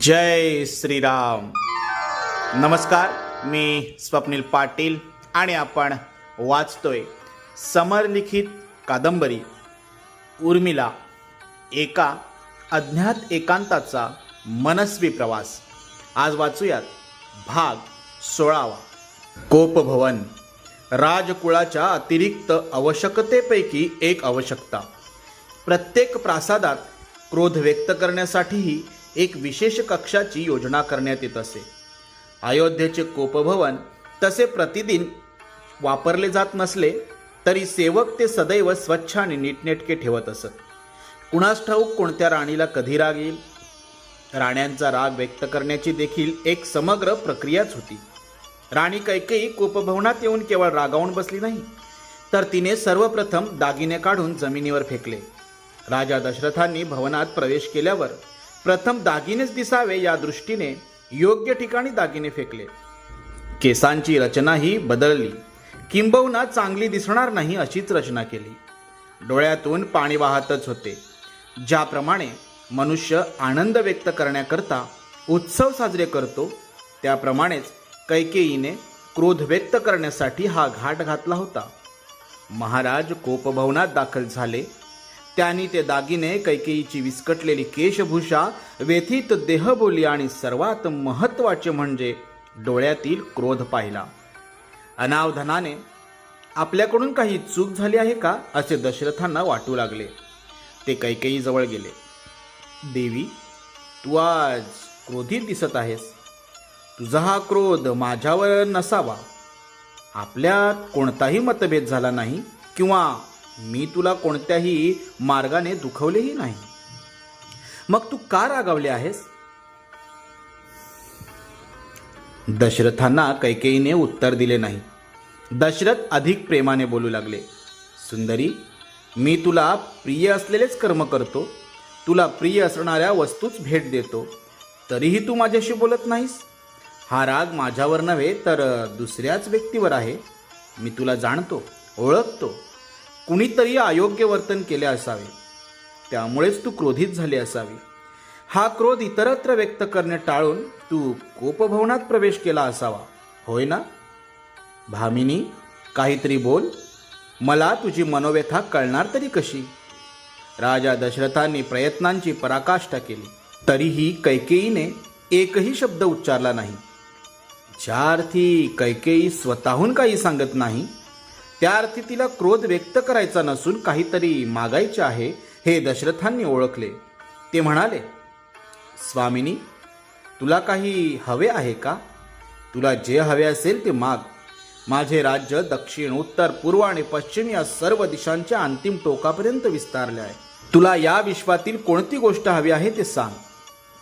जय श्रीराम. नमस्कार मी स्वप्नील पाटील आणि आपण वाचतोय समरलिखित कादंबरी उर्मिला एका अज्ञात एकांताचा मनस्वी प्रवास. आज वाचूयात भाग सोळावा. कोपभवन राजकुळाच्या अतिरिक्त आवश्यकतेपैकी एक आवश्यकता. प्रत्येक प्रासादात क्रोध व्यक्त करण्यासाठीही एक विशेष कक्षाची योजना करण्यात येत असे. अयोध्येचे कोपभवन तसे प्रतिदिन वापरले जात नसले तरी सेवक ते सदैव स्वच्छ आणि नीटनेटके ठेवत असत. कुणास ठाऊक कोणत्या राणीला कधी राग येईल? राण्यांचा राग व्यक्त करण्याची देखील एक समग्र प्रक्रियाच होती. राणी कैकेयी कोपभवनात येऊन केवळ रागावून बसली नाही तर तिने सर्वप्रथम दागिने काढून जमिनीवर फेकले. राजा दशरथांनी भवनात प्रवेश केल्यावर प्रथम दागिनेच दिसावे या दृष्टीने योग्य ठिकाणी दागिने फेकले. केसांची रचनाही बदलली. किंबहुना चांगली दिसणार नाही अशीच रचना केली. डोळ्यातून पाणी वाहतच होते. ज्याप्रमाणे मनुष्य आनंद व्यक्त करण्याकरता उत्सव साजरे करतो त्याप्रमाणेच कैकेयीने क्रोध व्यक्त करण्यासाठी हा घाट घातला होता. महाराज कोपभवनात दाखल झाले. त्यांनी ते दागिने कैकेयीची विस्कटलेली केशभूषा व्यथित देहबोली आणि सर्वात महत्त्वाचे म्हणजे डोळ्यातील क्रोध पाहिला. अनावधानाने आपल्याकडून काही चूक झाली आहे का? असे दशरथांना वाटू लागले. ते कैकेयीजवळ गेले. देवी तू आज क्रोधित दिसत आहेस. तुझा हा क्रोध माझ्यावर नसावा. आपल्यात कोणताही मतभेद झाला नाही किंवा मी तुला कोणत्याही मार्गाने दुखवलेही नाही. मग तू का रागावले आहेस? दशरथांना कैकेयीने उत्तर दिले नाही. दशरथ अधिक प्रेमाने बोलू लागले सुंदरी मी तुला प्रिय असलेलेच कर्म करतो. तुला प्रिय असणाऱ्या वस्तूच भेट देतो. तरीही तू माझ्याशी बोलत नाहीस. हा राग माझ्यावर नव्हे तर दुसऱ्याच व्यक्तीवर आहे. मी तुला जाणतो ओळखतो. कुणीतरी अयोग्य वर्तन केले असावे. त्यामुळेच तू क्रोधित झाली असावी. हा क्रोध इतरत्र व्यक्त करणे टाळून तू कोपभवनात प्रवेश केला असावा. होय ना? भामिनी काहीतरी बोल. मला तुझी मनोव्यथा कळणार तरी कशी? राजा दशरथांनी प्रयत्नांची पराकाष्ठा केली. तरीही कैकेयीने एकही शब्द उच्चारला नाही. ज्या अर्थी कैकेयी स्वतःहून काही सांगत नाही त्या अर्थी तिला क्रोध व्यक्त करायचा नसून काहीतरी मागायचे आहे हे दशरथांनी ओळखले. ते म्हणाले स्वामिनी तुला काही हवे आहे का? तुला जे हवे असेल ते माग. माझे राज्य दक्षिण उत्तर पूर्व आणि पश्चिम या सर्व दिशांच्या अंतिम टोकापर्यंत विस्तारले आहे. तुला या विश्वातील कोणती गोष्ट हवी आहे ते सांग.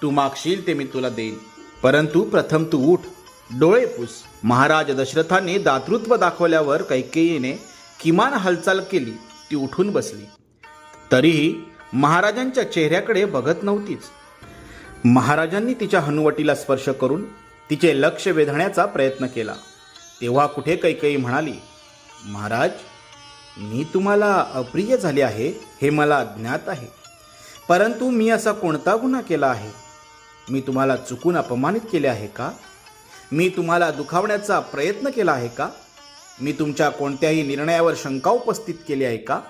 तू मागशील ते मी तुला देईन. परंतु प्रथम तू उठ. डोळेपूस महाराज दशरथांनी दातृत्व दाखवल्यावर कैकेयीने किमान हालचाल केली ती उठून बसली. तरीही महाराजांच्या चेहऱ्याकडे बघत नव्हतीच. महाराजांनी तिच्या हनुवटीला स्पर्श करून तिचे लक्ष वेधण्याचा प्रयत्न केला. तेव्हा कुठे कैकेयी म्हणाली महाराज मी तुम्हाला अप्रिय झाले आहे हे मला ज्ञात आहे. परंतु मी असा कोणता गुन्हा केला आहे? मी तुम्हाला चुकून अपमानित केले आहे का? मी तुम्हाला दुखावण्याचा प्रयत्न केला आहे का? मी तुमच्या कोणत्याही निर्णयावर शंका उपस्थित केली आहे का?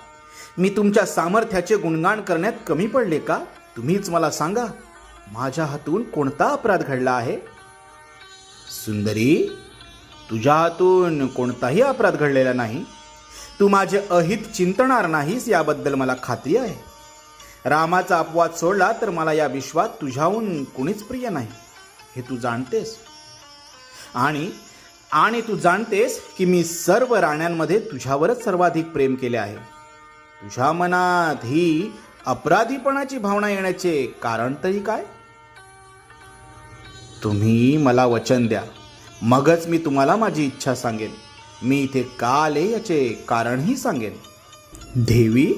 मी तुमच्या सामर्थ्याचे गुणगान करण्यात कमी पडले का? तुम्हीच मला सांगा माझ्या हातून कोणता अपराध घडला आहे? सुंदरी तुझ्या हातून कोणताही अपराध घडलेला नाही. तू माझे अहित चिंतणार नाहीस याबद्दल मला खात्री आहे. रामाचा अपवाद सोडला तर मला या विश्वात तुझ्याहून कुणीच प्रिय नाही. हे तू जाणतेस. आणि आणि तू जाणतेस की मी सर्व राण्यांमध्ये तुझ्यावरच सर्वाधिक प्रेम केले आहे. तुझ्या मनात ही अपराधीपणाची भावना येण्याचे कारण तरी काय? तुम्ही मला वचन द्या. मगच मी तुम्हाला माझी इच्छा सांगेन. मी इथे का आले याचे कारणही सांगेन. देवी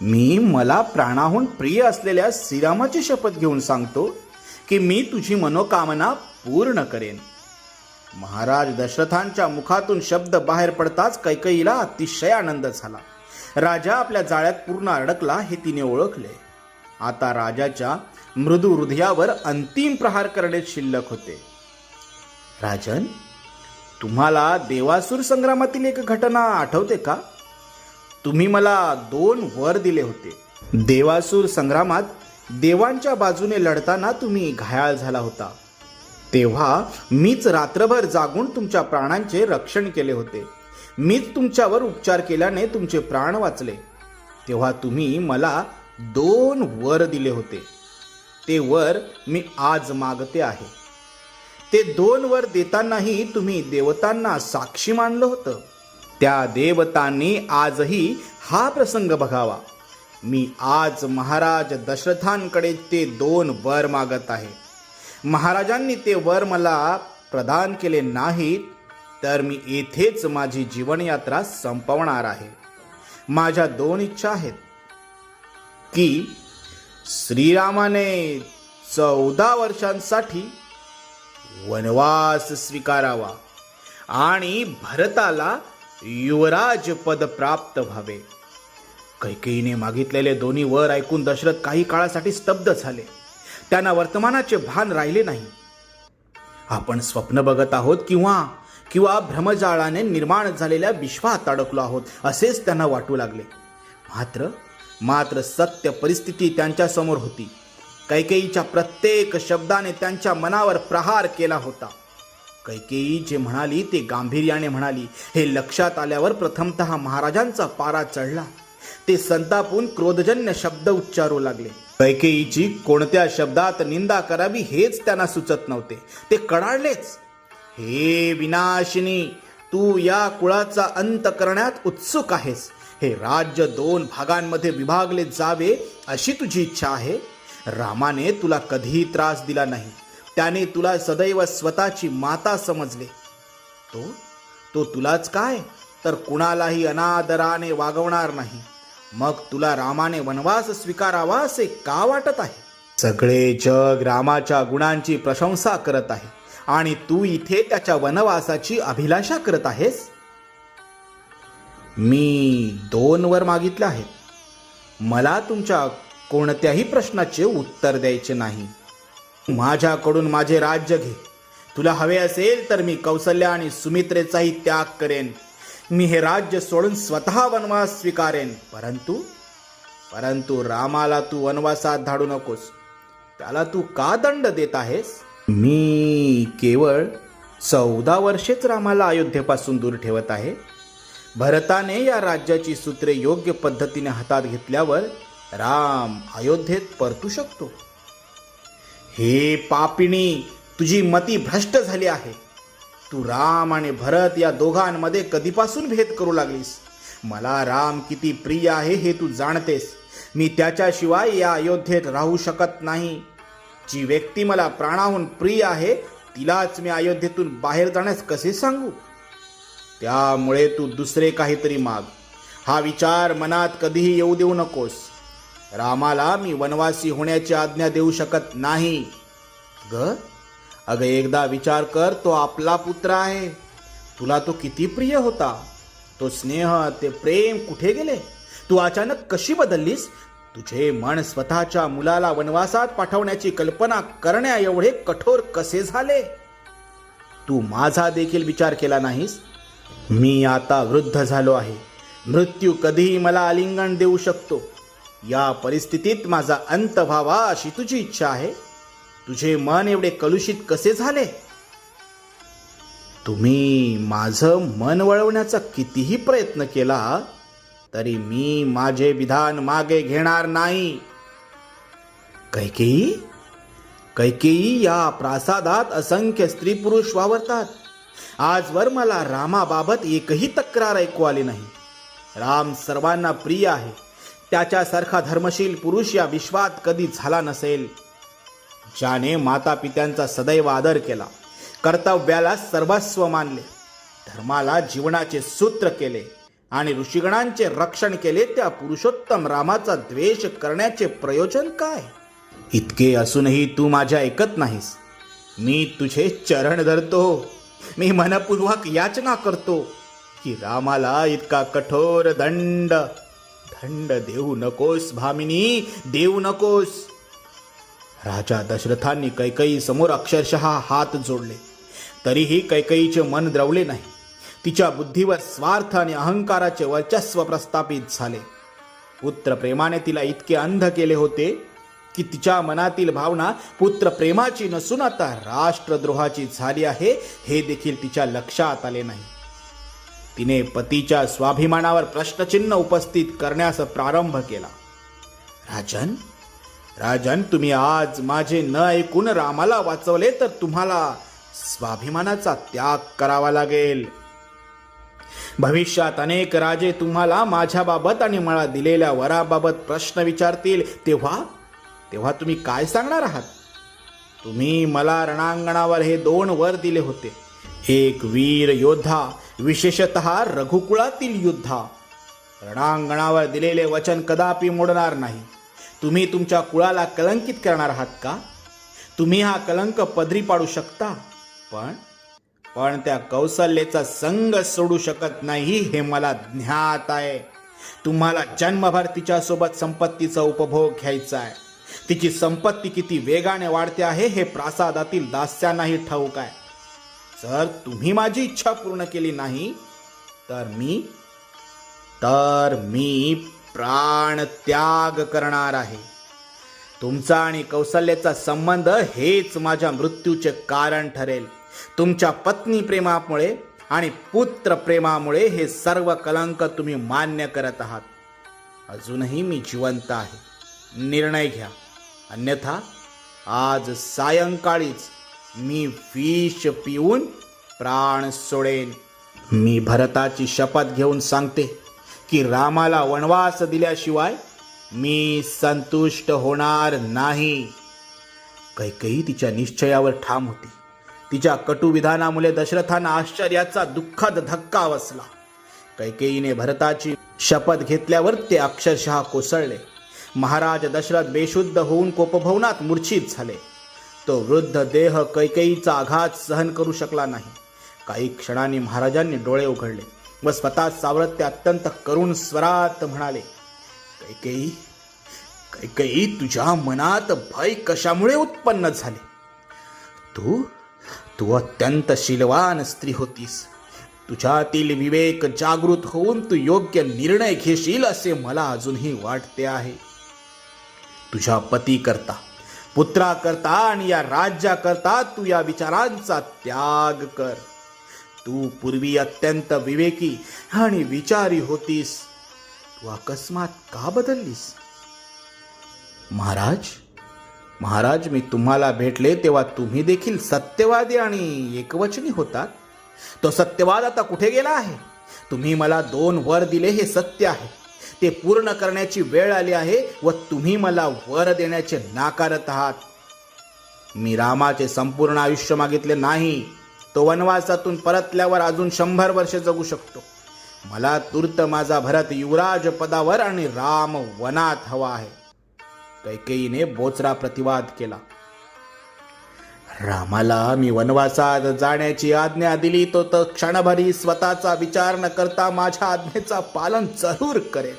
मी मला प्राणाहून प्रिय असलेल्या श्रीरामाची शपथ घेऊन सांगतो की मी तुझी मनोकामना पूर्ण करेन. महाराज दशरथांच्या मुखातून शब्द बाहेर पडताच कैकईला अतिशय आनंद झाला. राजा आपल्या जाळ्यात पूर्ण अडकला हे तिने ओळखले. आता राजाच्या मृदू हृदयावर अंतिम प्रहार करणे शिल्लक होते. राजन तुम्हाला देवासूर संग्रामातील एक घटना आठवते का? तुम्ही मला दोन वर दिले होते. देवासूर संग्रामात देवांच्या बाजूने लढताना तुम्ही घायाळ झाला होता. तेव्हा मीच रात्रभर जागून तुमच्या प्राणांचे रक्षण केले होते. मीच तुमच्यावर उपचार केल्याने तुमचे प्राण वाचले. तेव्हा तुम्ही मला दोन वर दिले होते. ते वर मी आज मागते आहे. ते दोन वर देतानाही तुम्ही देवतांना साक्षी मानलं होतं. त्या देवतांनी आजही हा प्रसंग बघावा. मी आज महाराज दशरथांकडे ते दोन वर मागत आहे. महाराजांनी ते वर मला प्रदान केले नाहीत तर मी येथेच माझी जीवनयात्रा संपवणार आहे. माझ्या दोन इच्छा आहेत. की श्रीरामाने चौदा वर्षांसाठी वनवास स्वीकारावा आणि भरताला युवराज पद प्राप्त व्हावे. कैकेयीने मागितलेले दोन्ही वर ऐकून दशरथ काही काळासाठी स्तब्ध झाले. त्यांना वर्तमानाचे भान राहिले नाही. आपण स्वप्न बघत आहोत किंवा किंवा भ्रमजाळाने निर्माण झालेल्या विश्वात अडकलो आहोत असेच त्यांना वाटू लागले. मात्र मात्र सत्य परिस्थिती त्यांच्यासमोर होती. कैकेयीच्या प्रत्येक शब्दाने त्यांच्या मनावर प्रहार केला होता. कैकेयी जे म्हणाली ते गांभीर्याने म्हणाली हे लक्षात आल्यावर प्रथमतः महाराजांचा पारा चढला. ते संतापून क्रोधजन्य शब्द उच्चारू लागले. कैकेयीची कोणत्या शब्दात निंदा करावी हेच त्यांना सुचत नव्हते. ते कडाळलेच हे विनाशिनी तू या कुळाचा अंत करण्यात उत्सुक आहेस. हे राज्य दोन भागांमध्ये विभागले जावे अशी तुझी इच्छा आहे? रामाने तुला कधीही त्रास दिला नाही. त्याने तुला सदैव स्वतःची माता समजले. तो? तो तुलाच काय? तर कुणालाही अनादराने वागवणार नाही. मग तुला रामाने वनवास स्वीकारावा असे का वाटत आहे? सगळे जग रामाच्या गुणांची प्रशंसा करत आहे. आणि तू इथे त्याच्या वनवासाची अभिलाषा करत आहेस? मी दोन वर मागितले आहेत. मला तुमच्या कोणत्याही प्रश्नाचे उत्तर द्यायचे नाही. माझ्याकडून माझे राज्य घे. तुला हवे असेल तर मी कौशल्या आणि सुमित्रेचाही त्याग करेन. मी हे राज्य सोडून स्वतः वनवास स्वीकारेन. परंतु परंतु रामाला तू वनवासात धाडू नकोस. त्याला तू का दंड देत आहेस? मी केवळ चौदा वर्षेच रामाला अयोध्येपासून दूर ठेवत आहे. भरताने या राज्याची सूत्रे योग्य पद्धतीने हातात घेतल्यावर राम अयोध्येत परतू शकतो. हे पापिणी तुझी मती भ्रष्ट झाली आहे. तू राम आणि भरत या दोघांमध्ये कधीपासून भेद करू लागलीस? मला राम किती प्रिय आहे हे तू जाणतेस. मी त्याच्याशिवाय या अयोध्येत राहू शकत नाही. जी व्यक्ती मला प्राणाहून प्रिय आहे तिलाच मी अयोध्येतून बाहेर जाण्यास कसे सांगू? त्यामुळे तू दुसरे काहीतरी माग. हा विचार मनात कधीही येऊ देऊ नकोस. रामाला मी वनवासी होण्याची आज्ञा देऊ शकत नाही. ग? अगं एकदा विचार कर तो आपला पुत्र आहे. तुला तो किती प्रिय होता. तो स्नेह ते प्रेम कुठे गेले? तू अचानक कशी बदललीस? तुझे मन स्वतःच्या मुलाला वनवासात पाठवण्याची कल्पना करण्या एवढे कठोर कसे झाले? तू माझा देखील विचार केला नाहीस? मी आता वृद्ध झालो आहे. मृत्यू कधीही मला आलिंगन देऊ शकतो. या परिस्थितीत माझा अंत व्हावा अशी तुझी इच्छा आहे? तुझे मन एवढे कलुषित कसे झाले? तुम्ही माझं मन वळवण्याचा कितीही प्रयत्न केला तरी मी माझे विधान मागे घेणार नाही. कैकेयी? कैकेयी या प्रासादात असंख्य स्त्री पुरुष वावरतात. आजवर मला रामाबाबत एकही तक्रार ऐकू आली नाही. राम सर्वांना प्रिय आहे. त्याच्यासारखा धर्मशील पुरुष या विश्वात कधी झाला नसेल. ज्याने माता पित्यांचा सदैव आदर केला कर्तव्याला सर्वस्व मानले धर्माला जीवनाचे सूत्र केले आणि ऋषीगणांचे रक्षण केले त्या पुरुषोत्तम रामाचा द्वेष करण्याचे प्रयोजन काय? इतके असूनही तू माझ्या ऐकत नाहीस. मी तुझे चरण धरतो. मी मनपूर्वक याचना करतो की रामाला इतका कठोर दंड. दंड देऊ नकोस भामिनी देऊ नकोस. राजा दशरथांनी कैकई समोर अक्षरशः हात जोडले. तरीही कैकईचे मन द्रवले नाही. तिच्या बुद्धीवर स्वार्थ आणि अहंकाराचे वर्चस्व प्रस्थापित झाले. पुत्र प्रेमाने तिला इतके अंध केले होते की तिच्या मनातील भावना पुत्र प्रेमाची नसून आता राष्ट्रद्रोहाची झाली आहे हे देखील तिच्या लक्षात आले नाही. तिने पतीच्या स्वाभिमानावर प्रश्नचिन्ह उपस्थित करण्यास प्रारंभ केला. राजन राजन तुम्ही आज माझे न ऐकून रामाला वाचवले तर तुम्हाला स्वाभिमानाचा त्याग करावा लागेल. भविष्यात अनेक राजे तुम्हाला माझ्याबाबत आणि मला दिलेल्या वराबाबत प्रश्न विचारतील. तेव्हा तेव्हा तुम्ही काय सांगणार आहात? तुम्ही मला रणांगणावर हे दोन वर दिले होते. एक वीर योद्धा विशेषत रघुकुळातील योद्धा. रणांगणावर दिलेले वचन कदापि मोडणार नाही. तुम्ही तुमच्या कुळाला कलंकित करणार आहात का? तुम्ही हा कलंक पदरी पाडू शकता पण पण त्या कौशल्याचा संग सोडू शकत नाही हे मला ज्ञात आहे. तुम्हाला जन्मभर तिच्यासोबत संपत्तीचा उपभोग घ्यायचा आहे. तिची संपत्ती किती वेगाने वाढते आहे हे प्रासादातील दास्यांनाही ठाऊक आहे. जर तुम्ही माझी इच्छा पूर्ण केली नाही तर मी तर मी प्राण त्याग करणार आहे. तुमचा आणि कौशल्याचा संबंध हेच माझ्या मृत्यूचे कारण ठरेल. तुमच्या पत्नी प्रेमामुळे आणि पुत्र प्रेमामुळे हे सर्व कलंक तुम्ही मान्य करत आहात. अजूनही मी जिवंत आहे. निर्णय घ्या. अन्यथा आज सायंकाळीच मी विष पिऊन प्राण सोडेन. मी भरताची शपथ घेऊन सांगते. की रामाला वनवास दिल्याशिवाय मी संतुष्ट होणार नाही. कैकई तिच्या निश्चयावर ठाम होती. तिच्या कटुविधानामुळे दशरथांना आश्चर्याचा दुःखद धक्का बसला. कैकेयीने भरताची शपथ घेतल्यावर ते अक्षरशः कोसळले. महाराज दशरथ बेशुद्ध होऊन कोपभवनात मूर्छित झाले. तो वृद्ध देह कैकेयीचा आघात सहन करू शकला नाही. काही क्षणांनी महाराजांनी डोळे उघडले. व स्वतः सावरत ते अत्यंत करुण स्वरात म्हणाले कैकेयी कैकेयी तुझ्या मनात भय कशामुळे उत्पन्न झाले? तू तू अत्यंत शीलवान स्त्री होतीस. तुझ्यातील विवेक जागृत होऊन तू योग्य निर्णय घेशील असे मला अजूनही वाटते आहे. तुझ्या पती करता पुत्रा करता आणि या राज्याकरता तू या विचारांचा त्याग कर. तू पूर्वी अत्यंत विवेकी आणि विचारी होतीस. तू अकस्मात का बदललीस? महाराज महाराज मी तुम्हाला भेटले तेव्हा तुम्ही देखील सत्यवादी आणि एकवचनी होतात. तो सत्यवाद आता कुठे गेला आहे? तुम्ही मला दोन वर दिले हे सत्य आहे. ते पूर्ण करण्याची वेळ आली आहे व तुम्ही मला वर देण्याचे नाकारत आहात. मी रामाचे संपूर्ण आयुष्य मागितले नाही. तो वनवासातून परतल्यावर अजून शंभर वर्षे जगू शकतो. मला तूर्त माझा भरत युवराज पदावर आणि राम वनात हवा आहे. कैकेयीने बोचरा प्रतिवाद केला. रामाला मी वनवासात जाण्याची आज्ञा दिली तो तर क्षणभरी स्वतःचा विचार न करता माझ्या आज्ञेचा पालन जरूर करेल.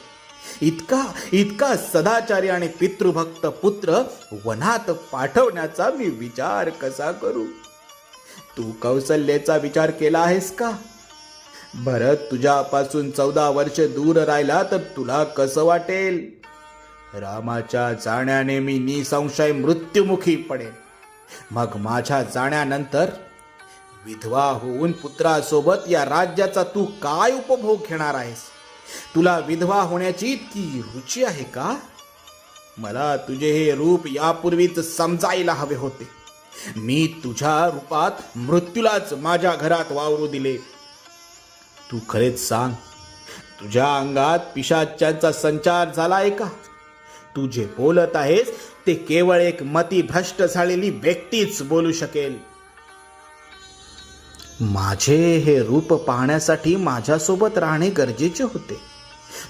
इतका इतका सदाचारी आणि पितृभक्त पुत्र वनात पाठवण्याचा मी विचार कसा करू? तू कौशल्याचा विचार केला आहेस का? भरत तुझ्यापासून चौदा वर्षे दूर राहिला तर तुला कसं वाटेल? रामाच्या जाण्याने मी निसंशय मृत्युमुखी पडेल मग माझ्या जाण्यानंतर विधवा होऊन पुत्रासोबत या राज्याचा तू काय उपभोग घेणार आहेस? तुला विधवा होण्याची इतकी रुची आहे का? मला तुझे हे रूप यापूर्वीच समजायला हवे होते. मी तुझ्या रूपात मृत्यूलाच माझ्या घरात वावरू दिले. तू खरेच सांग तुझ्या अंगात पिशाच्यांचा संचार झाला आहे का? तू जे बोलत आहेस ते केवळ एक मती भ्रष्ट झालेली व्यक्तीच बोलू शकेल. माझे हे रूप पाहण्यासाठी माझ्यासोबत राहणे गरजेचे होते.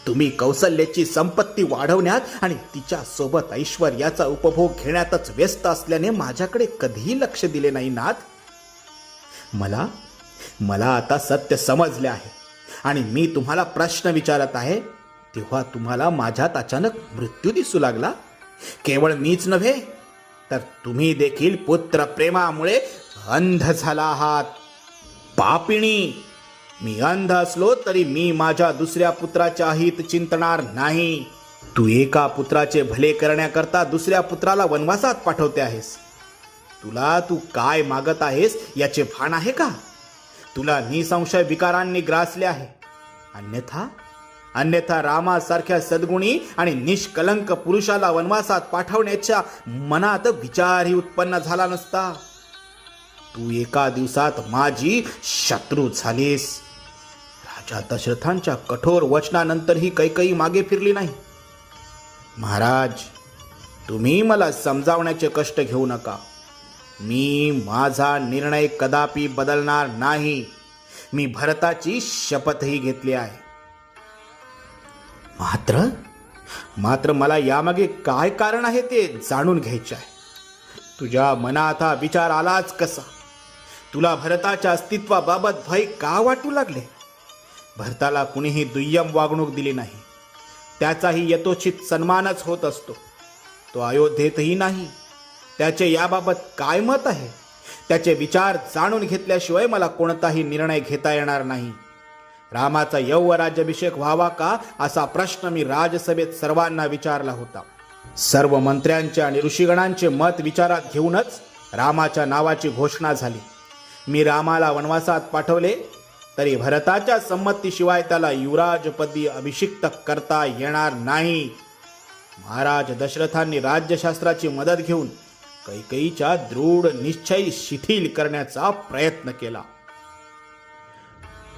तुम्ही कौशल्याची संपत्ती वाढवण्यात आणि तिच्या सोबत ऐश्वर्याचा उपभोग घेण्यातच व्यस्त असल्याने माझ्याकडे कधीही लक्ष दिले नाही नाथ. मला मला आता सत्य समजले आहे आणि मी तुम्हाला प्रश्न विचारत आहे तेव्हा तुम्हाला माझ्यात अचानक मृत्यू दिसू लागला. केवळ मीच नव्हे तर तुम्ही देखील पुत्र प्रेमामुळे अंध झाला आहात. पापिणी मी अंध असलो तरी मी माझ्या दुसऱ्या पुत्राच्या हित चिंतणार नाही. तू एका पुत्राचे भले करण्याकरता दुसऱ्या पुत्राला वनवासात पाठवते आहेस. तुला तू काय मागत आहेस याचे भान आहे का? तुला निसंशय विकारांनी ग्रासले आहे. अन्यथा अन्यथा रामासारख्या सद्गुणी आणि निष्कलंक पुरुषाला वनवासात पाठवण्याच्या मनात विचारही उत्पन्न झाला नसता. तू एका दिवसात माझी शत्रू झालीस. राजा दशरथांच्या कठोर वचनानंतरही कैकई मागे फिरली नाही. महाराज तुम्ही मला समजावण्याचे कष्ट घेऊ नका. मी माझा निर्णय कदापि बदलणार नाही. मी भरताची शपथही घेतली आहे. मात्र मात्र मला यामागे काय कारण आहे ते जाणून घ्यायचे आहे. तुझ्या मनात हा विचार आलाच कसा? तुला भरताच्या अस्तित्वाबाबत भय का वाटू लागले? भरताला कुणीही दुय्यम वागणूक दिली नाही. त्याचाही यथोचित सन्मानच होत असतो. तो अयोध्येतही नाही. त्याचे याबाबत काय मत आहे? त्याचे विचार जाणून घेतल्याशिवाय मला कोणताही निर्णय घेता येणार नाही. रामाचा यौव राज्याभिषेक व्हावा का असा प्रश्न मी राजसभेत सर्वांना विचारला होता. सर्व मंत्र्यांचे आणि ऋषीगणांचे मत विचारात घेऊनच रामाच्या नावाची घोषणा झाली. मी रामाला वनवासात पाठवले तरी भरताच्या संमतीशिवाय त्याला युवराजपदी अभिषिक्त करता येणार नाही. महाराज दशरथांनी राज्यशास्त्राची मदत घेऊन कैकईच्या दृढ निश्चय शिथिल करण्याचा प्रयत्न केला.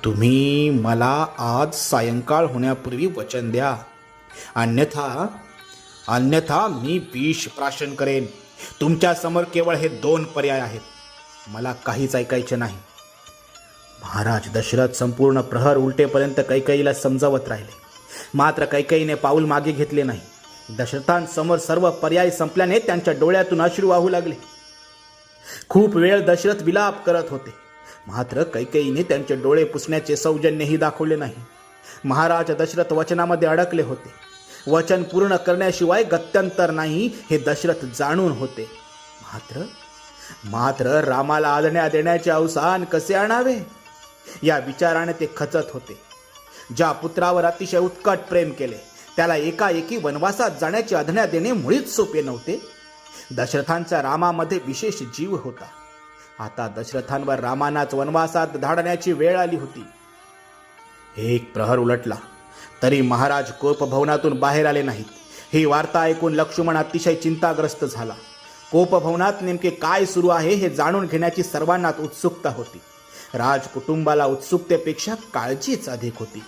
तुम्ही मला आज सायंकाळ होण्यापूर्वी वचन द्या. अन्यथा अन्यथा मी विष प्राशन करेन. तुमच्यासमोर केवळ हे दोन पर्याय आहेत. मला काहीच ऐकायचे नाही. महाराज दशरथ संपूर्ण प्रहर उलटेपर्यंत कैकईला समजावत राहिले. मात्र कैकईने पाऊल मागे घेतले नाही. दशरथांसमोर सर्व पर्याय संपल्याने त्यांच्या डोळ्यातून अश्रू वाहू लागले. खूप वेळ दशरथ विलाप करत होते. मात्र कैकेयीने त्यांचे डोळे पुसण्याचे सौजन्यही दाखवले नाही. महाराज दशरथ वचनामध्ये अडकले होते. वचन पूर्ण करण्याशिवाय गत्यंतर नाही हे दशरथ जाणून होते. मात्र मात्र रामाला आदण्या देण्याचे अवसान कसे आणावे? या विचाराने ते खचत होते. ज्या पुत्रावर अतिशय उत्कट प्रेम केले त्याला एकाएकी वनवासात जाण्याची आज्ञा देणे मुळीच सोपे नव्हते. दशरथांच्या रामामध्ये विशेष जीव होता. आता दशरथांवर रामानाच वनवासात धाडण्याची वेळ आली होती. एक प्रहर उलटला तरी महाराज कोपभवनातून बाहेर आले नाहीत. ही वार्ता ऐकून लक्ष्मण अतिशय चिंताग्रस्त झाला. कोपभवनात नेमके काय सुरू आहे हे जाणून घेण्याची सर्वांनाच उत्सुकता होती. राजकुटुंबाला उत्सुकतेपेक्षा काळजीच अधिक होती.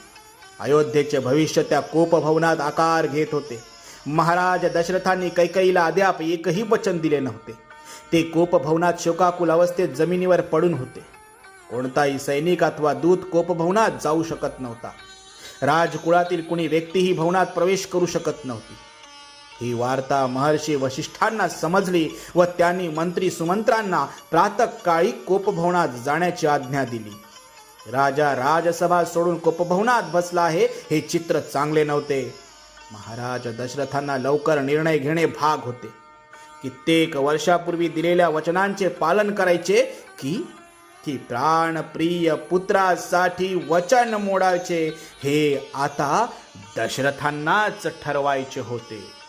अयोध्येचे भविष्य त्या कोपभवनात आकार घेत होते. महाराज दशरथांनी कैकईला अद्याप एकही वचन दिले नव्हते. ते कोपभवनात शोकाकुल अवस्थेत जमिनीवर पडून होते. कोणताही सैनिक अथवा दूत कोपभवनात जाऊ शकत नव्हता. राजकुळातील कुणी व्यक्तीही भवनात प्रवेश करू शकत नव्हती. ही वार्ता महर्षी वशिष्ठांना समजली व त्यांनी मंत्री सुमंत्रांना प्रातकाळी कोपभवनात जाण्याची आज्ञा दिली. राजा राजसभा सोडून कोपभवनात बसला आहे हे चित्र चांगले नव्हते. महाराज दशरथांना लवकर निर्णय घेणे भाग होते. कित्येक वर्षापूर्वी दिलेल्या वचनांचे पालन करायचे की की प्राणप्रिय पुत्रासाठी वचन मोडायचे हे आता दशरथांनाच ठरवायचे होते.